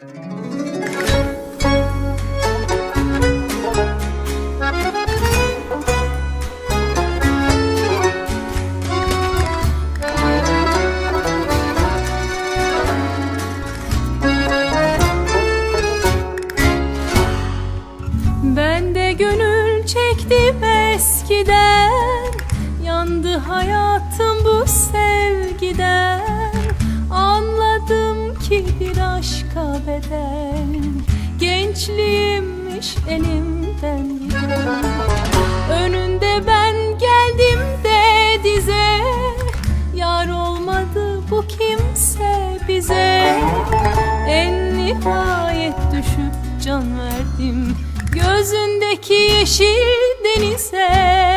Ben de gönül çektim eskiden. Yandı hayatım bu sevgiden bir aşka bedel Gençliğimmiş elimden giden. Önünde ben geldim de dize. Yar olmadı bu kimse bize. En nihayet düşüp can verdim. Gözündeki yeşil denize